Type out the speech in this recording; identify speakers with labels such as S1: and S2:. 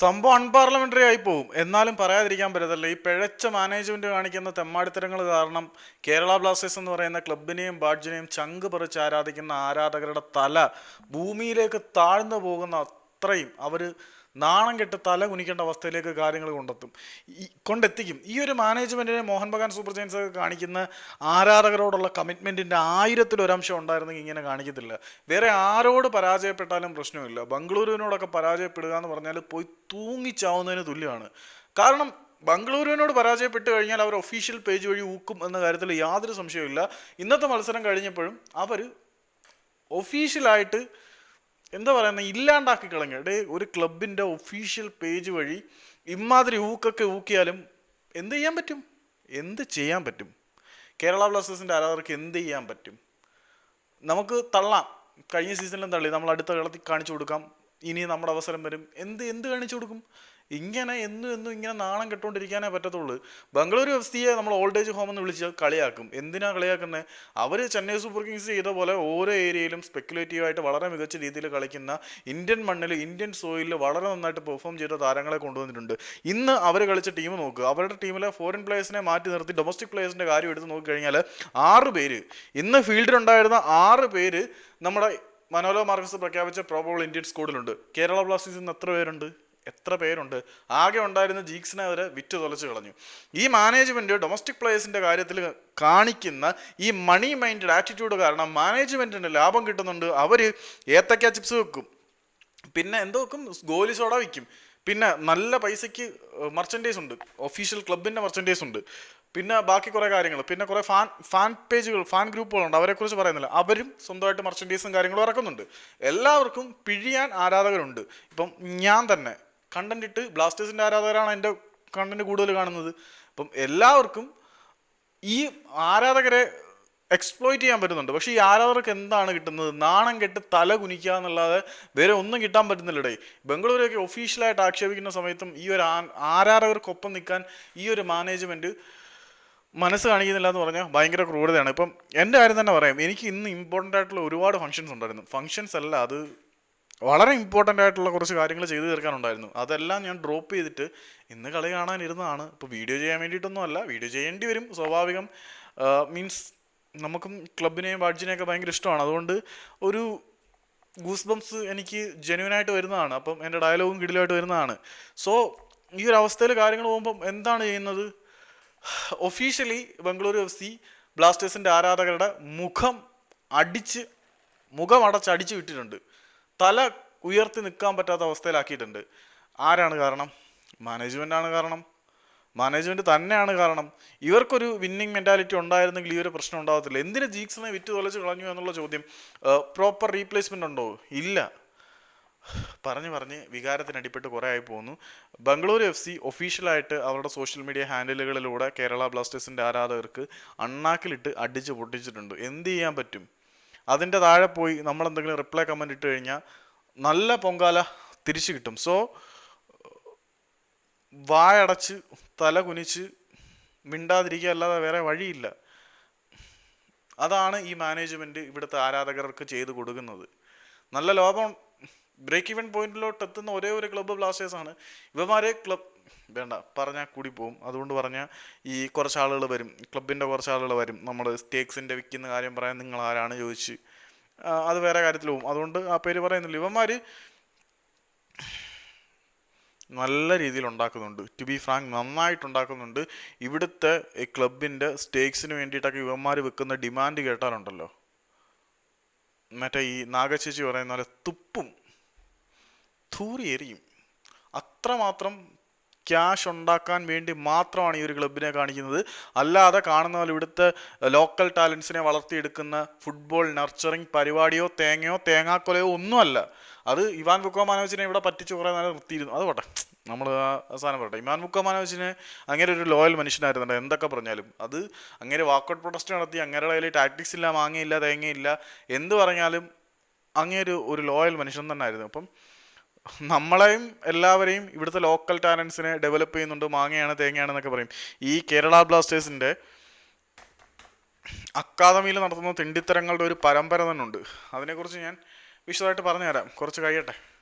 S1: സംഭവം അൺപാർലമെന്ററി ആയി പോവും. എന്നാലും പറയാതിരിക്കാൻ പറ്റത്തില്ല. ഈ പിഴച്ച മാനേജ്മെന്റ് കാണിക്കുന്ന തെമ്മാടിത്തരങ്ങൾ കാരണം കേരള ബ്ലാസ്റ്റേഴ്സ് എന്ന് പറയുന്ന ക്ലബിനെയും ബാഡ്ജിനെയും ചങ്ക് പറിച്ച് ആരാധിക്കുന്ന ആരാധകരുടെ തല ഭൂമിയിലേക്ക് താഴ്ന്നു പോകുന്ന അത്രയും അവർ നാണം കെട്ട് തല കുനിക്കേണ്ട അവസ്ഥയിലേക്ക് കാര്യങ്ങൾ കൊണ്ടെത്തും. കൊണ്ടെത്തിക്കും. ഈ ഒരു മാനേജ്മെന്റിനെ മോഹൻ ബഗാൻ സൂപ്പർ ജയൻസ് കാണിക്കുന്ന ആരാധകരോടുള്ള കമ്മിറ്റ്മെന്റിന്റെ ആയിരത്തിലൊരംശം ഉണ്ടായിരുന്നെങ്കിൽ ഇങ്ങനെ കാണിക്കത്തില്ല. വേറെ ആരോട് പരാജയപ്പെട്ടാലും പ്രശ്നമില്ല. ബംഗളൂരുവിനോടൊക്കെ പരാജയപ്പെടുക എന്ന് പറഞ്ഞാൽ പോയി തൂങ്ങിച്ചാവുന്നതിന് തുല്യമാണ്. കാരണം ബംഗളൂരുവിനോട് പരാജയപ്പെട്ട് കഴിഞ്ഞാൽ അവർ ഒഫീഷ്യൽ പേജ് വഴി ഊക്കും എന്ന കാര്യത്തിൽ യാതൊരു സംശയവുമില്ല. ഇന്നത്തെ മത്സരം കഴിഞ്ഞപ്പോഴും അവർ ഒഫീഷ്യലായിട്ട് എന്താ പറയുന്നത് ഇല്ലാണ്ടാക്കി കളഞ്ഞു. ഒരു ക്ലബിന്റെ ഒഫീഷ്യൽ പേജ് വഴി ഇമാതിരി ഊക്കൊക്കെ ഊക്കിയാലും എന്ത് ചെയ്യാൻ പറ്റും? എന്ത് ചെയ്യാൻ പറ്റും? കേരള ബ്ലാസ്റ്റേഴ്സിന്റെ ആരാധകർക്ക് എന്ത് ചെയ്യാൻ പറ്റും? നമുക്ക് തള്ളാം. കഴിഞ്ഞ സീസണിലും തള്ളി. നമ്മൾ അടുത്ത കളത്തിൽ കാണിച്ചു കൊടുക്കാം. ഇനി നമ്മുടെ അവസരം വരും. എന്ത് എന്ത് കാണിച്ചു കൊടുക്കും? ഇങ്ങനെ എന്നും എന്നും ഇങ്ങനെ നാണം കെട്ടുകൊണ്ടിരിക്കാനേ പറ്റത്തുള്ളൂ. ബംഗളൂരു എഫ് സിയെ നമ്മൾ ഓൾഡ് ഏജ് ഹോം എന്ന് വിളിച്ച് കളിയാക്കും. എന്തിനാ കളിയാക്കുന്നത് അവർ ചെന്നൈ സൂപ്പർ കിങ്സ് ചെയ്ത പോലെ ഓരോ ഏരിയയിലും സ്പെക്കുലേറ്റീവായിട്ട് വളരെ മികച്ച രീതിയിൽ കളിക്കുന്ന ഇന്ത്യൻ മണ്ണിൽ ഇന്ത്യൻ സോയിലിൽ വളരെ നന്നായിട്ട് പെർഫോം ചെയ്ത താരങ്ങളെ കൊണ്ടുവന്നിട്ടുണ്ട്. ഇന്ന് അവർ കളിച്ച ടീം നോക്കുക അവരുടെ ടീമിലെ ഫോറിൻ പ്ലേയേഴ്സിനെ മാറ്റി നിർത്തി ഡൊമസ്റ്റിക് പ്ലേയേഴ്സിന്റെ കാര്യം എടുത്ത് നോക്കിക്കഴിഞ്ഞാൽ ആറ് പേര് ഇന്ന് ഫീൽഡിലുണ്ടായിരുന്ന ആറ് പേര് നമ്മുടെ മനോലോ മാർക്കസ് പ്രഖ്യാപിച്ച പ്രോബോൾ ഇന്ത്യൻ സ്ക്വാഡിലുണ്ട് കേരള ബ്ലാസ്റ്റേഴ്സിൽ നിന്ന് എത്ര പേരുണ്ട്? എത്ര പേരുണ്ട്? ആകെ ഉണ്ടായിരുന്ന ജീക്സിനെ അവരെ വിറ്റ് തുലച്ചു കളഞ്ഞു. ഈ മാനേജ്മെന്റ് ഡൊമസ്റ്റിക് പ്ലേയേഴ്സിന്റെ കാര്യത്തിൽ കാണിക്കുന്ന ഈ മണി മൈൻഡഡ് ആറ്റിറ്റ്യൂഡ് കാരണം മാനേജ്മെന്റിന് ലാഭം കിട്ടുന്നുണ്ട്. അവർ ഏത്തക്ക ചിപ്സ് വെക്കും. പിന്നെ എന്തോ വെക്കും? ഗോലി സോഡ വിൽക്കും പിന്നെ നല്ല പൈസയ്ക്ക് മർച്ചന്റൈസ് ഉണ്ട്. ഒഫീഷ്യൽ ക്ലബിന്റെ മർച്ചന്റൈസ് ഉണ്ട്. പിന്നെ ബാക്കി കുറേ കാര്യങ്ങൾ പിന്നെ കുറേ ഫാൻ ഫാൻ പേജുകൾ ഫാൻ ഗ്രൂപ്പുകളുണ്ട് അവരെക്കുറിച്ച് പറയുന്നില്ല. അവരും സ്വന്തമായിട്ട് മർച്ചന്റൈസും കാര്യങ്ങളും ഇറക്കുന്നുണ്ട്. എല്ലാവർക്കും പിഴിയാൻ ആരാധകരുണ്ട്. ഇപ്പം ഞാൻ തന്നെ കണ്ടന്റ് ഇട്ട് ബ്ലാസ്റ്റേഴ്സിന്റെ ആരാധകരാണ് എന്റെ കണ്ടന്റ് കൂടുതൽ കാണുന്നത്. അപ്പം എല്ലാവർക്കും ഈ ആരാധകരെ എക്സ്പ്ലോയിറ്റ് ചെയ്യാൻ പറ്റുന്നുണ്ട്. പക്ഷേ ഈ ആരാധകർക്ക് എന്താണ് കിട്ടുന്നത്? നാണം കെട്ട് തല കുനിക്കുക എന്നല്ലാതെ വേറെ ഒന്നും കിട്ടാൻ പറ്റുന്നില്ലടേ. ബംഗളൂരുവൊക്കെ ഒഫീഷ്യലായിട്ട് ആക്ഷേപിക്കുന്ന സമയത്തും ഈ ഒരു ആരാധകർക്കൊപ്പം നിൽക്കാൻ ഈ ഒരു മാനേജ്മെന്റ് മനസ്സ് കാണിക്കുന്നില്ല എന്ന് പറഞ്ഞാൽ ഭയങ്കര ക്രൂരതയാണ്. ഇപ്പം എന്റെ കാര്യം തന്നെ പറയാം. എനിക്ക് ഇന്ന് ഇമ്പോർട്ടന്റ് ആയിട്ടുള്ള ഒരുപാട് ഫങ്ഷൻസ് ഉണ്ടായിരുന്നു. ഫങ്ഷൻസ് അല്ല അത് വളരെ ഇമ്പോർട്ടന്റ് ആയിട്ടുള്ള കുറച്ച് കാര്യങ്ങൾ ചെയ്തു തീർക്കാനുണ്ടായിരുന്നു. അതെല്ലാം ഞാൻ ഡ്രോപ്പ് ചെയ്തിട്ട് ഇന്ന് കളി കാണാനിരുന്നതാണ്. ഇപ്പോൾ വീഡിയോ ചെയ്യാൻ വേണ്ടിയിട്ടൊന്നും അല്ല വീഡിയോ ചെയ്യേണ്ടി വരും സ്വാഭാവികം. മീൻസ് നമുക്കും ക്ലബിനെയും ബാഡ്ജിനെയൊക്കെ ഭയങ്കര ഇഷ്ടമാണ്. അതുകൊണ്ട് ഒരു ഗൂസ് ബംസ് എനിക്ക് ജെന്യൂനായിട്ട് വരുന്നതാണ്. അപ്പം എന്റെ ഡയലോഗും കിടിലായിട്ട് വരുന്നതാണ്. സോ ഈ ഒരു അവസ്ഥയിൽ കാര്യങ്ങൾ പോകുമ്പം എന്താണ് ചെയ്യുന്നത്? ഒഫീഷ്യലി ബംഗളൂരു എഫ് സി ബ്ലാസ്റ്റേഴ്സിന്റെ ആരാധകരുടെ മുഖം അടിച്ച് മുഖം അടച്ച് വിട്ടിട്ടുണ്ട്. തല ഉയർത്തി നിൽക്കാൻ പറ്റാത്ത അവസ്ഥയിലാക്കിയിട്ടുണ്ട്. ആരാണ് കാരണം? മാനേജ്മെന്റ് ആണ് കാരണം. മാനേജ്മെന്റ് തന്നെയാണ് കാരണം. ഇവർക്കൊരു വിന്നിങ് മെന്റാലിറ്റി ഉണ്ടായിരുന്നെങ്കിൽ ഈ ഒരു പ്രശ്നം ഉണ്ടാകത്തില്ല എന്തിന് ജീക്സിനെ വിറ്റ് തൊലച്ച് കളഞ്ഞു എന്നുള്ള ചോദ്യം പ്രോപ്പർ റീപ്ലേസ്മെന്റ് ഉണ്ടോ? ഇല്ല. പറഞ്ഞു പറഞ്ഞ് വികാരത്തിനടിപ്പെട്ട് കുറേ ആയി പോകുന്നു. ബംഗളൂരു എഫ് സി ഒഫീഷ്യലായിട്ട് അവരുടെ സോഷ്യൽ മീഡിയ ഹാൻഡിലുകളിലൂടെ കേരള ബ്ലാസ്റ്റേഴ്സിന്റെ ആരാധകർക്ക് അണ്ണാക്കിലിട്ട് അടിച്ച് പൊട്ടിച്ചിട്ടുണ്ട്. എന്ത് ചെയ്യാൻ പറ്റും? അതിന്റെ താഴെ പോയി നമ്മൾ എന്തെങ്കിലും റിപ്ലൈ കമന്റ് ഇട്ട് കഴിഞ്ഞാൽ നല്ല പൊങ്കാല തിരിച്ചു കിട്ടും. സോ വായടച്ച് തല കുനിച്ച് മിണ്ടാതിരിക്കുക അല്ലാതെ വേറെ വഴിയില്ല. അതാണ് ഈ മാനേജ്മെന്റ് ഇവിടുത്തെ ആരാധകർക്ക് ചെയ്തു കൊടുക്കുന്നത്. നല്ല ലോഭം ബ്രേക്ക് ഇവൻ പോയിന്റിലോട്ട് എത്തുന്ന ഒരേ ഒരു ക്ലബ്ബ് ബ്ലാസ്റ്റേഴ്സാണ് ഇവന്മാരെ ക്ലബ് വേണ്ട പറഞ്ഞാൽ കൂടി പോവും. അതുകൊണ്ട് പറഞ്ഞാൽ ഈ കുറച്ച് ആളുകൾ വരും. ക്ലബിന്റെ കുറച്ച് ആളുകൾ വരും. നമ്മൾ സ്റ്റേക്സിന്റെ വിൽക്കുന്ന കാര്യം പറയാൻ നിങ്ങൾ ആരാണ് ചോദിച്ച്. അത് വേറെ കാര്യത്തിൽ പോവും. അതുകൊണ്ട് ആ പേര് പറയുന്നില്ല. ഇവന്മാർ നല്ല രീതിയിൽ ഉണ്ടാക്കുന്നുണ്ട്. ടു ബി ഫ്രാങ്ക് നന്നായിട്ട് ഉണ്ടാക്കുന്നുണ്ട്. ഇവിടുത്തെ ക്ലബിന്റെ സ്റ്റേക്സിന് വേണ്ടിയിട്ടൊക്കെ ഇവന്മാർ വെക്കുന്ന ഡിമാൻഡ് കേട്ടാലുണ്ടല്ലോ. മറ്റേ ഈ നാഗശേഷി പറയുന്ന പോലെ തുപ്പും തൂറി എറിയും അത്രമാത്രം ക്യാഷ് ഉണ്ടാക്കാൻ വേണ്ടി മാത്രമാണ് ഈ ഒരു ക്ലബിനെ കാണിക്കുന്നത്. അല്ലാതെ കാണുന്ന പോലെ ഇവിടുത്തെ ലോക്കൽ ടാലൻസിനെ വളർത്തിയെടുക്കുന്ന ഫുട്ബോൾ നർച്ചറിങ് പരിപാടിയോ തേങ്ങയോ തേങ്ങാക്കൊലയോ ഒന്നുമല്ല. അത് ഇവാൻ ബുക്കോമാനോവിച്ചിനെ ഇവിടെ പറ്റിച്ച് കുറേ നേരം നിർത്തിയിരുന്നു. അത് പോട്ടെ. നമ്മൾ ആ സാധനം പറയട്ടെ. ഇമാൻ ബുക്കോമാനോവിച്ചിന് അങ്ങനെ ഒരു ലോയൽ മനുഷ്യനായിരുന്നുണ്ട്? എന്തൊക്കെ പറഞ്ഞാലും. അത് അങ്ങനെ വാക്കൗട്ട് പ്രൊട്ടസ്റ്റ് നടത്തി അങ്ങേരുടെ കയ്യിൽ ടാക്ടിക്സ് ഇല്ല മാങ്ങയില്ല തേങ്ങയില്ല എന്ത് പറഞ്ഞാലും അങ്ങനെ ഒരു ഒരു ലോയൽ മനുഷ്യൻ തന്നെ ആയിരുന്നു അപ്പം നമ്മളെയും എല്ലാവരെയും ഇവിടുത്തെ ലോക്കൽ ടാലൻസിനെ ഡെവലപ്പ് ചെയ്യുന്നുണ്ട് മാങ്ങയാണ് തേങ്ങയാണ് എന്നൊക്കെ പറയും. ഈ കേരള ബ്ലാസ്റ്റേഴ്സിന്റെ അക്കാദമിയിൽ നടത്തുന്ന തിണ്ടിത്തരങ്ങളുടെ ഒരു പരമ്പര തന്നെ ഉണ്ട്. അതിനെക്കുറിച്ച് ഞാൻ വിശദമായിട്ട് പറഞ്ഞുതരാം. കുറച്ച് കഴിയട്ടെ.